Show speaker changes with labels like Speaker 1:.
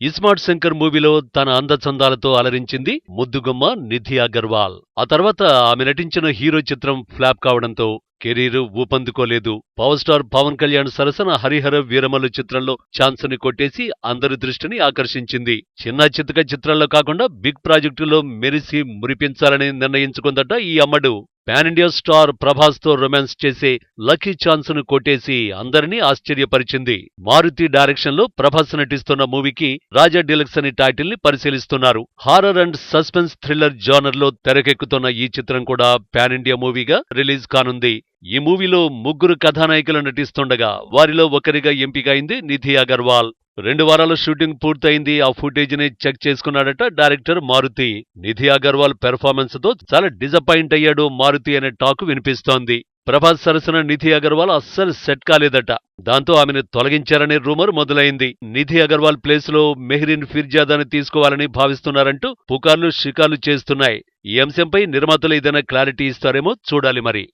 Speaker 1: ఇస్మార్ట్ శంకర్ మూవీలో తన అందచందాలతో అలరించింది ముద్దుగుమ్మ నిధి అగర్వాల్. ఆ తర్వాత ఆమె నటించిన హీరో చిత్రం ఫ్లాప్ కావడంతో కెరీర్ ఊపందుకోలేదు. పవర్ స్టార్ పవన్ కళ్యాణ్ సరసన హరిహర వీరమల్లు చిత్రంలో ఛాన్స్ని కొట్టేసి అందరి దృష్టిని ఆకర్షించింది. చిన్న చితక చిత్రంలో కాకుండా బిగ్ ప్రాజెక్టులో మెరిసి మురిపించాలని నిర్ణయించుకుందట ఈ అమ్మడు. పాన్ ఇండియా స్టార్ ప్రభాస్తో రొమాన్స్ చేసే లక్కీ ఛాన్స్ను కొట్టేసి అందరినీ ఆశ్చర్యపరిచింది. మారుతి డైరెక్షన్లో ప్రభాస్ నటిస్తున్న మూవీకి రాజా డిలక్స్ అనే టైటిల్ని పరిశీలిస్తున్నారు. హారర్ అండ్ సస్పెన్స్ థ్రిల్లర్ జానర్లో తెరకెక్కుతున్న ఈ చిత్రం కూడా పాన్ ఇండియా మూవీగా రిలీజ్ కానుంది. ఈ మూవీలో ముగ్గురు కథానాయకులు నటిస్తుండగా వారిలో ఒకరిగా ఎంపికైంది నిధి అగర్వాల్. రెండు వారాల షూటింగ్ పూర్తయింది. ఆ ఫుటేజ్ని చెక్ చేసుకున్నాడట డైరెక్టర్ మారుతి. నిధి అగర్వాల్ పెర్ఫార్మెన్స్తో చాలా డిసప్పాయింట్ అయ్యాడు మారుతి అనే టాక్ వినిపిస్తోంది. ప్రభాస్ సరసన నిధి అగర్వాల్ అస్సలు సెట్ కాలేదట. దాంతో ఆమెను తొలగించారనే రూమర్ మొదలైంది. నిధి అగర్వాల్ ప్లేస్లో మెహ్రీన్ ఫిర్జాదాని తీసుకోవాలని భావిస్తున్నారంటూ పుకార్లు షికార్లు చేస్తున్నాయి. ఈ అంశంపై నిర్మాతలు ఏదైనా క్లారిటీ ఇస్తారేమో చూడాలి మరి.